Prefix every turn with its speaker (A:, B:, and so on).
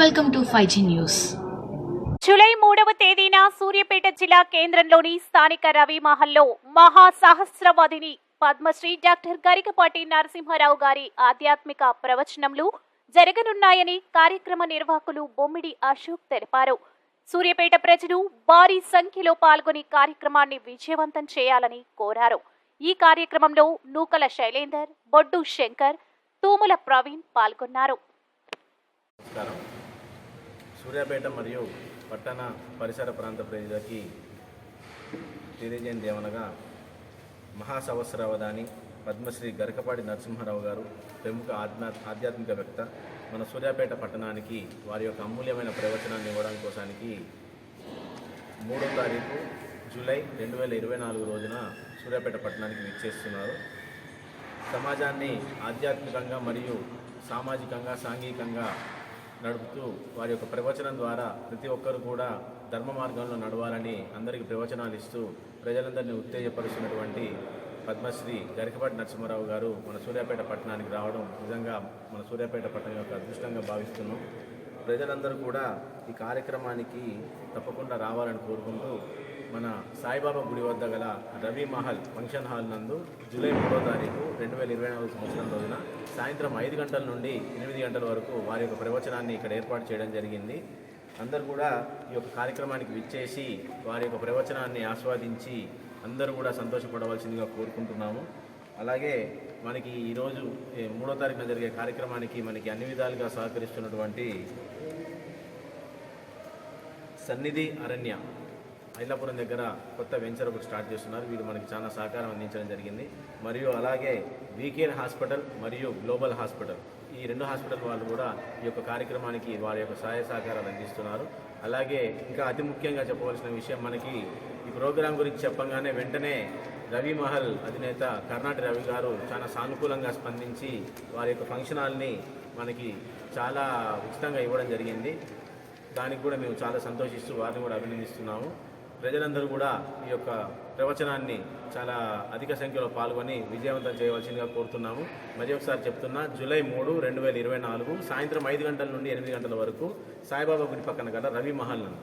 A: Welcome to five G news
B: July మూడవ తేదీన సూర్యాపేట జిల్లా కేంద్రంలోని స్థానిక రవి మహల్లో మహా సహస్రవధిని పద్మశ్రీ డాక్టర్ గరికపాటి నరసింహారావు గారి ఆధ్యాత్మిక ప్రవచనములు జరగనున్నాయని కార్యక్రమ నిర్వాహకులు బొమ్మిడి అశోక్ తెలిపారు. సూర్యాపేట ప్రజలు భారీ సంఖ్యలో పాల్గొని కార్యక్రమాన్ని విజయవంతం చేయాలని కోరారు. ఈ కార్యక్రమంలో నూకల శైలేందర్ బొడ్డు శంకర్ తూముల ప్రవీణ్ పాల్గొన్నారు.
C: సూర్యాపేట మరియు పట్టణ పరిసర ప్రాంత ప్రజలకి తెలియజేయండి ఏమనగా మహాసవస్రావధాని పద్మశ్రీ గరకపాటి నరసింహారావు గారు ప్రముఖ ఆధ్యా ఆధ్యాత్మికవేత్త మన సూర్యాపేట పట్టణానికి వారి యొక్క అమూల్యమైన ప్రవచనాన్ని ఇవ్వడం కోసానికి మూడో తారీఖు జూలై రెండు వేల ఇరవై నాలుగు రోజున సూర్యాపేట పట్టణానికి విచ్చేస్తున్నారు. సమాజాన్ని ఆధ్యాత్మికంగా మరియు సామాజికంగా సాంఘికంగా నడుపుతూ వారి యొక్క ప్రవచనం ద్వారా ప్రతి ఒక్కరు కూడా ధర్మ మార్గంలో నడవాలని అందరికీ ప్రవచనాలు ఇస్తూ ప్రజలందరినీ ఉత్తేజపరుస్తున్నటువంటి పద్మశ్రీ గరికపాటి నరసింహారావు గారు మన సూర్యాపేట పట్టణానికి రావడం నిజంగా మన సూర్యాపేట పట్టణం యొక్క అదృష్టంగా భావిస్తున్నాం. ప్రజలందరూ కూడా ఈ కార్యక్రమానికి తప్పకుండా రావాలని కోరుకుంటూ మన సాయిబాబా గుడి వద్ద గల రవి మహల్ ఫంక్షన్ హాల్ నందు జూలై మూడో తారీఖు రెండు వేల ఇరవై నాలుగు సంవత్సరం రోజున సాయంత్రం ఐదు గంటల నుండి ఎనిమిది గంటల వరకు వారి యొక్క ప్రవచనాన్ని ఇక్కడ ఏర్పాటు చేయడం జరిగింది. అందరూ కూడా ఈ యొక్క కార్యక్రమానికి విచ్చేసి వారి యొక్క ప్రవచనాన్ని ఆస్వాదించి అందరూ కూడా సంతోషపడవలసిందిగా కోరుకుంటున్నాము. అలాగే మనకి ఈరోజు మూడో తారీఖున జరిగే కార్యక్రమానికి మనకి అన్ని విధాలుగా సహకరిస్తున్నటువంటి సన్నిధి అరణ్య. ఐలాపురం దగ్గర కొత్త వెంచర్ ఒకటి స్టార్ట్ చేస్తున్నారు. వీళ్ళు మనకి చాలా సహకారం అందించడం జరిగింది. మరియు అలాగే వీకేర్ హాస్పిటల్ మరియు గ్లోబల్ హాస్పిటల్. ఈ రెండు హాస్పిటల్ వాళ్ళు కూడా ఈ యొక్క కార్యక్రమానికి వారి యొక్క సహాయ సహకారాలు అందిస్తున్నారు. అలాగే ఇంకా అతి ముఖ్యంగా చెప్పవలసిన విషయం మనకి ఈ ప్రోగ్రాం గురించి చెప్పంగానే వెంటనే రవి మహల్ అధినేత కర్ణాటక రవి గారు చాలా సానుకూలంగా స్పందించి వారి యొక్క ఫంక్షన్ హాల్ని మనకి చాలా ఉచితంగా ఇవ్వడం జరిగింది. దానికి కూడా మేము చాలా సంతోషిస్తూ వారిని కూడా అభినందిస్తున్నాము. ప్రజలందరూ కూడా ఈ యొక్క ప్రవచనాన్ని చాలా అధిక సంఖ్యలో పాల్గొని విజయవంతం చేయవలసిందిగా కోరుతున్నాము. మరి ఒకసారి చెప్తున్నా జూలై మూడు రెండు వేల ఇరవై నాలుగు సాయంత్రం ఐదు గంటల నుండి ఎనిమిది గంటల వరకు సాయిబాబా గుడి పక్కన గల రవి మహల్ నందు